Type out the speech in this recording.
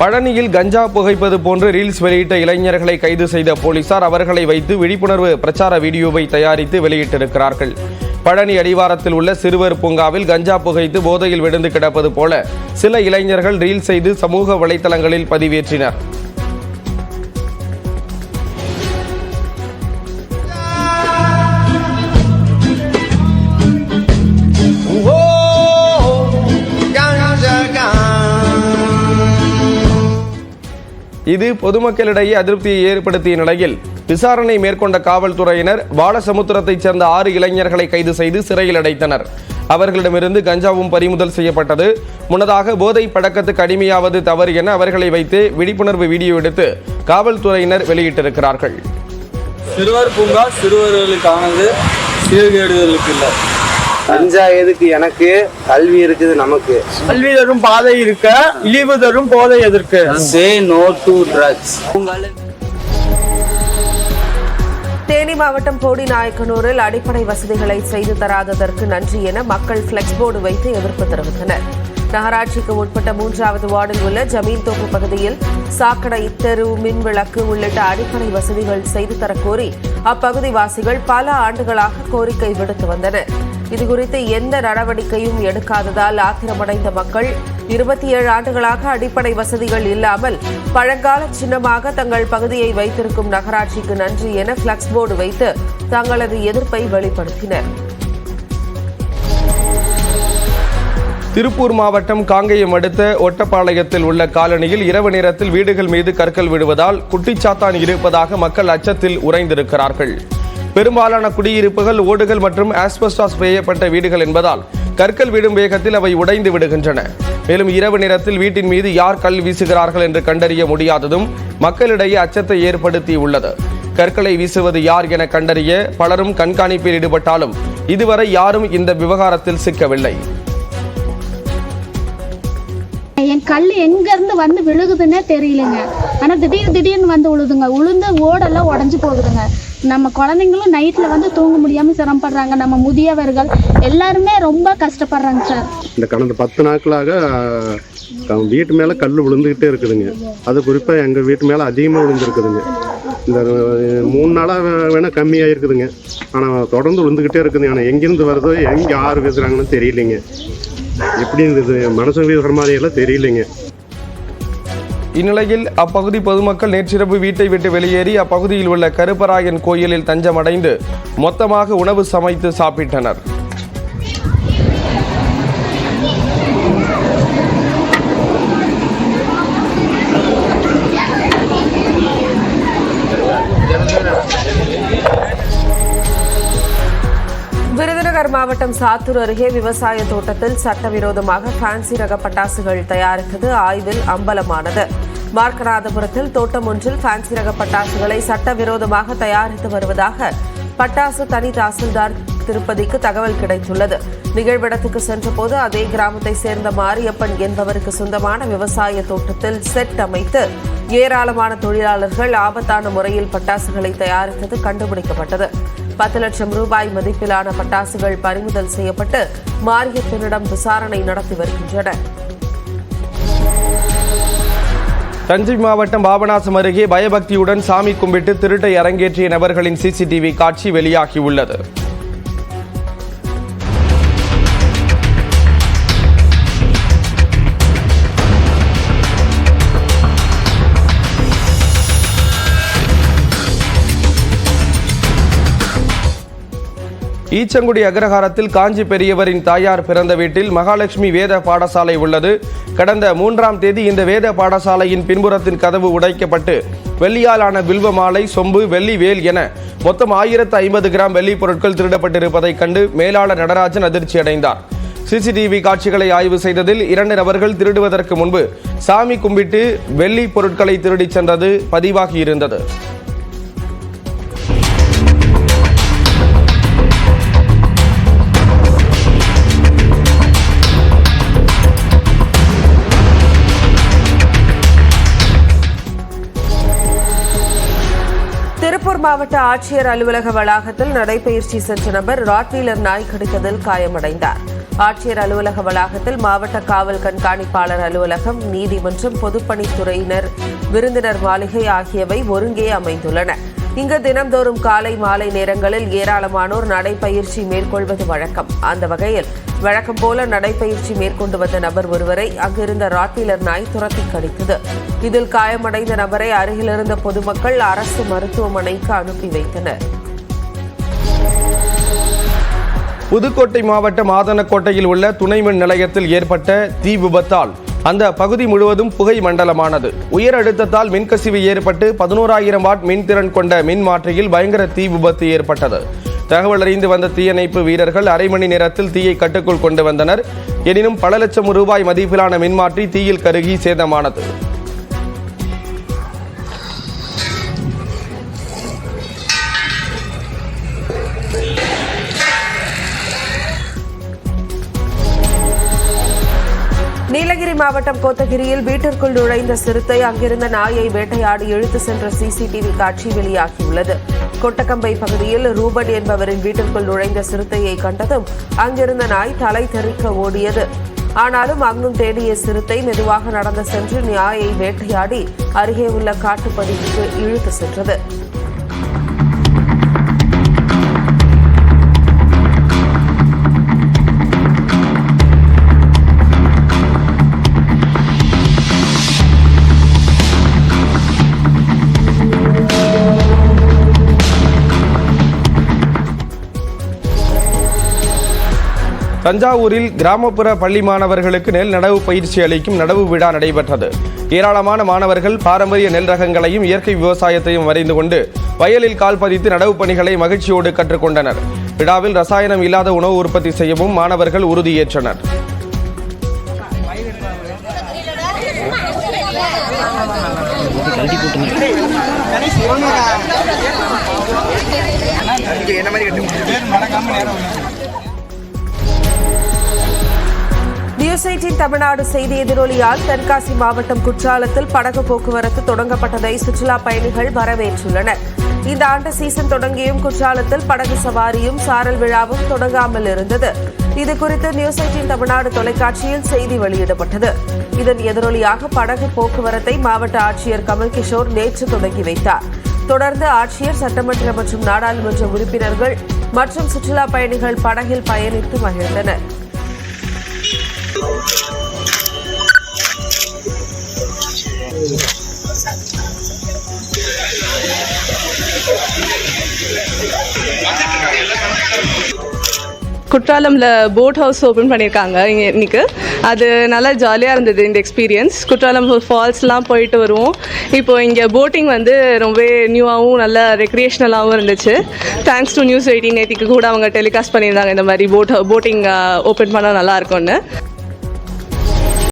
பழனியில் கஞ்சா புகைப்பது போன்று ரீல்ஸ் வெளியிட்ட இளைஞர்களை கைது செய்த போலீசார் அவர்களை வைத்து விழிப்புணர்வு பிரச்சார வீடியோவை தயாரித்து வெளியிட்டிருக்கிறார்கள். பழனி அடிவாரத்தில் உள்ள சிறுவர் பூங்காவில் கஞ்சா புகைத்து போதையில் விழுந்து கிடப்பது போல சில இளைஞர்கள் ரீல் செய்து சமூக வலைதளங்களில் பதிவேற்றினர். இது பொதுமக்களிடையே அதிருப்தியை ஏற்படுத்திய நிலையில் விசாரணை மேற்கொண்ட காவல்துறையினர் பாலசமுத்திரத்தைச் சேர்ந்த ஆறு இளைஞர்களை கைது செய்து சிறையில் அடைத்தனர். அவர்களிடமிருந்து கஞ்சாவும் பறிமுதல் செய்யப்பட்டது. முன்னதாக போதை பழக்கத்துக்கு அடிமையாவது தவறு என அவர்களை வைத்து விழிப்புணர்வு வீடியோ எடுத்து காவல்துறையினர் வெளியிட்டிருக்கிறார்கள். சிறுவர் பூங்கா சிறுவர்களுக்கானது சீர்கேடுகளுக்கு இல்லை. கஞ்சா எதுக்கு எனக்கு கல்வி இருக்குது நமக்கு. கல்வி தரும் பாதை இருக்க இழிவு தரும் போதை எதற்கு? Say no to drugs Theni மாவட்டம் போடிநாயக்கனூரில் அடிப்படை வசதிகளை செய்து தராததற்கு நன்றி என மக்கள் பிளெக்ஸ் போர்டு வைத்து எதிர்ப்பு தெரிவித்தனர். நகராட்சிக்கு உட்பட்ட மூன்றாவது வார்டில் உள்ள ஜமீன் தோப்பு பகுதியில் சாக்கடை தெரு மின் விளக்கு உள்ளிட்ட அடிப்படை வசதிகள் செய்து தரக்கோரி அப்பகுதி வாசிகள் பல ஆண்டுகளாக கோரிக்கை விடுத்து வந்தனர். இதுகுறித்து எந்த நடவடிக்கையும் எடுக்காததால் ஆத்திரமடைந்த மக்கள் இருபத்தி ஏழு ஆண்டுகளாக அடிப்படை வசதிகள் இல்லாமல் பழங்கால சின்னமாக தங்கள் பகுதியை வைத்திருக்கும் நகராட்சிக்கு நன்றி என பிளக்ஸ் போர்டு வைத்து தங்களது எதிர்ப்பை வெளிப்படுத்தினர். திருப்பூர் மாவட்டம் காங்கேயம் அடுத்த ஒட்டப்பாளையத்தில் உள்ள காலனியில் இரவு நேரத்தில் வீடுகள் மீது கற்கள் விடுவதால் குட்டிச்சாத்தான் இருப்பதாக மக்கள் அச்சத்தில் உறைந்திருக்கிறார்கள். பெரும்பாலான குடியிருப்புகள் ஓடுகள் மற்றும் ஆஸ்பெஸ்டாஸ் செய்யப்பட்ட வீடுகள் என்பதால் கற்கள் விடும் வேகத்தில் அவை உடைந்து விடுகின்றன. மேலும் இரவு நேரத்தில் வீட்டின் மீது யார் கல் வீசுகிறார்கள் என்று கண்டறிய முடியாததும் மக்களிடையே அச்சத்தை ஏற்படுத்தியுள்ளது. கற்களை வீசுவது யார் என கண்டறிய பலரும் கண்காணிப்பில் ஈடுபட்டாலும் இதுவரை யாரும் இந்த விவகாரத்தில் சிக்கவில்லை. என் கல் எங்க இருந்து வந்து விழுகுதுன்னே தெரியலங்க. ஆனா திடீர் திடீர்னு வந்து விழுதுங்க உளுந்து ஓடெல்லாம் உடஞ்சு போகுதுங்க. நம்ம குழந்தைங்களும் நைட்ல வந்து தூங்க முடியாம சிரமப்படுறாங்க. நம்ம முதியவர்கள் எல்லாருமே ரொம்ப கஷ்டப்படுறாங்க சார் இந்த கடந்த பத்து நாட்களாக வீட்டு மேலே கல் விழுந்துக்கிட்டே இருக்குதுங்க. அது குறிப்பாக எங்கள் வீட்டு மேலே அதிகமாக விழுந்துருக்குதுங்க. இந்த மூணு நாளாக வேணால் கம்மியாக இருக்குதுங்க ஆனால் தொடர்ந்து விழுந்துக்கிட்டே இருக்குதுங்க. ஆனால் எங்கேருந்து வருதோ எங்கே யார் பேசுகிறாங்கன்னு தெரியலைங்க. எப்படி இருந்தது மனசு வீசுகிற மாதிரியெல்லாம் தெரியலைங்க. இந்நிலையில் அப்பகுதி பொதுமக்கள் நேற்றிரவு வீட்டை விட்டு வெளியேறி அப்பகுதியில் உள்ள கருப்பராயன் கோயிலில் தஞ்சமடைந்து மொத்தமாக உணவு சமைத்து சாப்பிட்டனர். விருதுநகர் மாவட்டம் சாத்தூர் அருகே விவசாய தோட்டத்தில் சட்டவிரோதமாக ஃபேன்சி ரக பட்டாசுகள் தயாரித்தது ஆய்வில் அம்பலமானது. மார்க்கநாதபுரத்தில் தோட்டம் ஒன்றில் ஃபேன்சி ரக பட்டாசுகளை சட்டவிரோதமாக தயாரித்து வருவதாக பட்டாசு தனி தாசில்தார் திருப்பதிக்கு தகவல் கிடைத்துள்ளது. நிகழ்விடத்துக்கு சென்றபோது அதே கிராமத்தை சேர்ந்த மாரியப்பன் என்பவருக்கு சொந்தமான விவசாய தோட்டத்தில் செட் அமைத்து ஏராளமான தொழிலாளர்கள் ஆபத்தான முறையில் பட்டாசுகளை தயாரித்தது கண்டுபிடிக்கப்பட்டது. பத்து லட்சம் ரூபாய் மதிப்பிலான பட்டாசுகள் பறிமுதல் செய்யப்பட்டு மாரியப்பனிடம் விசாரணை நடத்தி வருகின்றனர். தஞ்சை மாவட்டம் பாபநாசம் அருகே பயபக்தியுடன் சாமி கும்பிட்டு திருட்டை அரங்கேற்றிய நபர்களின் சிசிடிவி காட்சி வெளியாகியுள்ளது. ஈச்சங்குடி அக்ரஹாரத்தில் காஞ்சி பெரியவரின் தாயார் பிறந்த வீட்டில் மகாலட்சுமி வேத பாடசாலை உள்ளது. கடந்த மூன்றாம் தேதி இந்த வேத பாடசாலையின் பின்புறத்தின் கதவு உடைக்கப்பட்டு வெள்ளியாலான வில்வ மாலை சொம்பு வெள்ளி வேல் என மொத்தம் ஆயிரத்து ஐம்பது கிராம் வெள்ளி பொருட்கள் திருடப்பட்டிருப்பதைக் கண்டு மேலாளர் நடராஜன் அதிர்ச்சி அடைந்தார். சிசிடிவி காட்சிகளை ஆய்வு செய்ததில் இரண்டு நபர்கள் திருடுவதற்கு முன்பு சாமி கும்பிட்டு வெள்ளி பொருட்களை திருடிச் சென்றது பதிவாகியிருந்தது மாவட்ட ஆட்சியர் அலுவலக வளாகத்தில் நடைபயிற்சி சென்ற நபர் ராட்வீலர் நாய் கடித்ததில் காயமடைந்தார். ஆட்சியர் அலுவலக வளாகத்தில் மாவட்ட காவல் கண்காணிப்பாளர் அலுவலகம் நீதிமன்றம் பொதுப்பணித்துறையினர் விருந்தினர் மாளிகை ஆகியவை ஒருங்கே அமைந்துள்ளன. இங்கு தினம்தோறும் காலை மாலை நேரங்களில் ஏராளமானோர் நடைப்பயிற்சி மேற்கொள்வது வழக்கம். அந்த வகையில் வழக்கம் போல நடைப்பயிற்சி மேற்கொண்டு வந்த நபர் ஒருவரை அங்கிருந்த ராட்டிலர் நாய் துரத்தி கடித்தது. இதில் காயமடைந்த நபரை அருகிலிருந்த பொதுமக்கள் அரசு மருத்துவமனைக்கு அனுப்பி வைத்தனர். புதுக்கோட்டை மாவட்டம் ஆதனக்கோட்டையில் உள்ள துணை மின் நிலையத்தில் ஏற்பட்ட தீ விபத்தால் அந்த பகுதி முழுவதும் புகை மண்டலமானது. உயர் அழுத்தத்தால் மின்கசிவு ஏற்பட்டு பதினோராயிரம் வாட் மின்திறன் கொண்ட மின் மாற்றியில் பயங்கர தீ விபத்து ஏற்பட்டது. தகவல் அறிந்து வந்த தீயணைப்பு வீரர்கள் அரை மணி நேரத்தில் தீயை கட்டுக்குள் கொண்டு வந்தனர். எனினும் பல லட்சம் ரூபாய் மதிப்பிலான மின்மாற்றி தீயில் கருகி சேதமானது. நீலகிரி மாவட்டம் கோத்தகிரியில் வீட்டிற்குள் நுழைந்த சிறுத்தை அங்கிருந்த நாயை வேட்டையாடி இழுத்து சென்ற சிசிடிவி காட்சி வெளியாகியுள்ளது. கொட்டக்கம்பை பகுதியில் ரூபன் என்பவரின் வீட்டிற்குள் நுழைந்த சிறுத்தையை கண்டதும் அங்கிருந்த நாய் தலை தெறிக்க ஓடியது. ஆனாலும் அங்கும் தேடிய சிறுத்தை மெதுவாக நடந்து சென்று நாயை வேட்டையாடி அருகே உள்ள காட்டுப்பகுதிக்கு இழுத்து சென்றது. தஞ்சாவூரில் கிராமப்புற பள்ளி மாணவர்களுக்கு நெல் நடவு பயிற்சி அளிக்கும் நடவு விழா நடைபெற்றது. ஏராளமான மாணவர்கள் பாரம்பரிய நெல் ரகங்களையும் இயற்கை விவசாயத்தையும் வரைந்து கொண்டு வயலில் கால் பதித்து நடவு பணிகளை மகிழ்ச்சியோடு கற்றுக்கொண்டனர். விழாவில் ரசாயனம் இல்லாத உணவு உற்பத்தி செய்யவும் மாணவர்கள் உறுதியேற்றனர். நியூஸ் எயிட்டின் தமிழ்நாடு செய்தி எதிரொலியால் தென்காசி மாவட்டம் குற்றாலத்தில் படகு போக்குவரத்து தொடங்கப்பட்டதை சுற்றுலா பயணிகள் வரவேற்றுள்ளனர். இந்த ஆண்டு சீசன் தொடங்கியும் குற்றாலத்தில் படகு சவாரியும் சாரல் விழாவும் தொடங்காமல் இருந்தது. இது குறித்து நியூஸ் எயிட்டின் தமிழ்நாடு தொலைக்காட்சியில் செய்தி வெளியிடப்பட்டது. இதன் எதிரொலியாக படகு போக்குவரத்தை மாவட்ட ஆட்சியர் கமல் கிஷோர் நேற்று தொடங்கி வைத்தார். தொடர்ந்து ஆட்சியர் சட்டமன்ற மற்றும் நாடாளுமன்ற உறுப்பினர்கள் மற்றும் சுற்றுலா பயணிகள் படகில் பயணித்து மகிழ்ந்தனர். குற்றாலம்ல போட் ஹவுஸ் ஓப்பன் பண்ணியிருக்காங்க இங்கே இன்னைக்கு. அது நல்லா ஜாலியாக இருந்தது இந்த எக்ஸ்பீரியன்ஸ் குற்றாலம் ஃபால்ஸ்லாம் போயிட்டு வருவோம். இப்போ இங்கே போட்டிங் வந்து ரொம்பவே நியூவாகவும் நல்ல ரெக்ரியேஷனலாகவும் இருந்துச்சு. தேங்க்ஸ் டு நியூஸ் எயிட்டீன் நேத்திக்கு கூட அவங்க டெலிகாஸ்ட் பண்ணியிருந்தாங்க இந்த மாதிரி போட் போட்டிங் ஓப்பன் பண்ணால் நல்லா இருக்கும்னு.